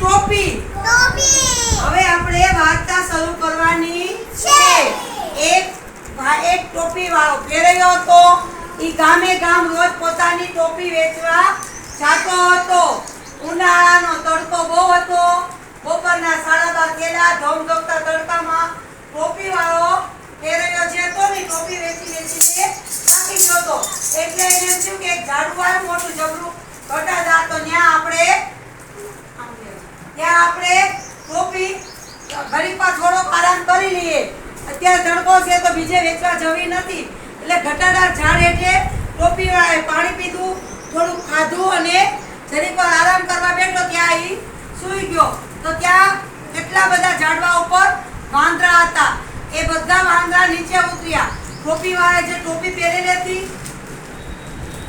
ટોપી. હવે આપણે વાર્તા શરૂ કરવાની છે. એક એક ટોપી વાળો ફેરવ્યો હતો. ઈ ગામે ગામ રોજ પોતાની ટોપી વેચવા જાતો હતો. ઉનાળાનો તડકો બહુ હતો. બપોરના સાડા બાર થયેલા ધમધમતા તડકામાં ટોપી વાળો ફેરવ્યો જે હતો ને ટોપી વેચી વેચીને થાકી ગયો હતો. એટલે એને એમ થયું કે એક આવ્યું મોટું જબરું ઘટાદાર તો ત્યાં આપણે ત્યાં આપણે ટોપી ઘડીક થોડો આરામ કરી લઈએ. અત્યારે તડકો છે તો બીજે વેચવા જવી નથી. એટલે ઘટાદાર ઝાડ એટલે ટોપી પાણી પીધું થોડું ખાધું અને જરીક પર આરામ કરવા બેઠો ત્યાં એ સૂઈ ગયો. તો ત્યાં કેટલા બધા ઝાડવા ઉપર વાંદરા હતા. એ બધા વાંદરા નીચે ઉતર્યા. ટોપી વાળાએ જે ટોપી પહેરેલી હતી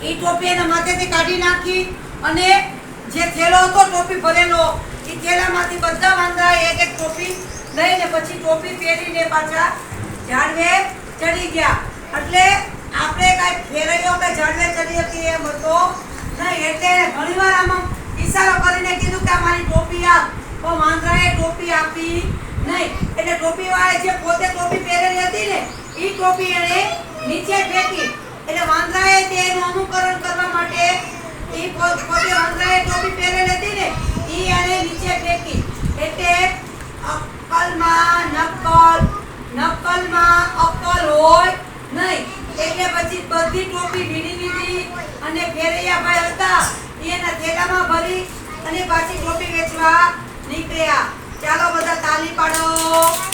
એ ટોપી એના માથેથી કાઢી નાખી અને જે થેલો હતો, ટોપી ભરેલો એ થેલામાંથી બધા વાંદરા એક એક ટોપી લઈને પછી ટોપી પહેરીને પાછા ઝાડવે ચડી ગયા. એટલે આપણે કાંઈ ફેરવ્યો કે ઝાડવે ચડી હતી એમ હતો નહીં. એટલે ઘણીવાર આમાં ઈશારો કરીને કીધું કે મારી ટોપી આપ, પણ વાંદરાએ ટોપી આપી નહીં. એટલે ટોપી વાળે જે પોતે ટોપી પહેરેલી હતી ને એ ટોપી એણે નીચે ફેંકી. એટલે વાંદરાએ તેનું અનુકરણ કરવા માટે ઈ પો- પોતે વાંદરાએ ટોપી પહેરેલી હતી ને એ એને નીચે ફેંકી. એટલે અક્કલમાં નકલ નકલમાં અક્કલ હોય નહીં. એટલે પછી બધી ટોપી ભીની લીધી અને ફેરૈયા ભાઈ હતા એના થેલામાં ભરી અને પાછી ટોપી વેચવા નીકળ્યા. ચાલો બધા તાલી પાડો.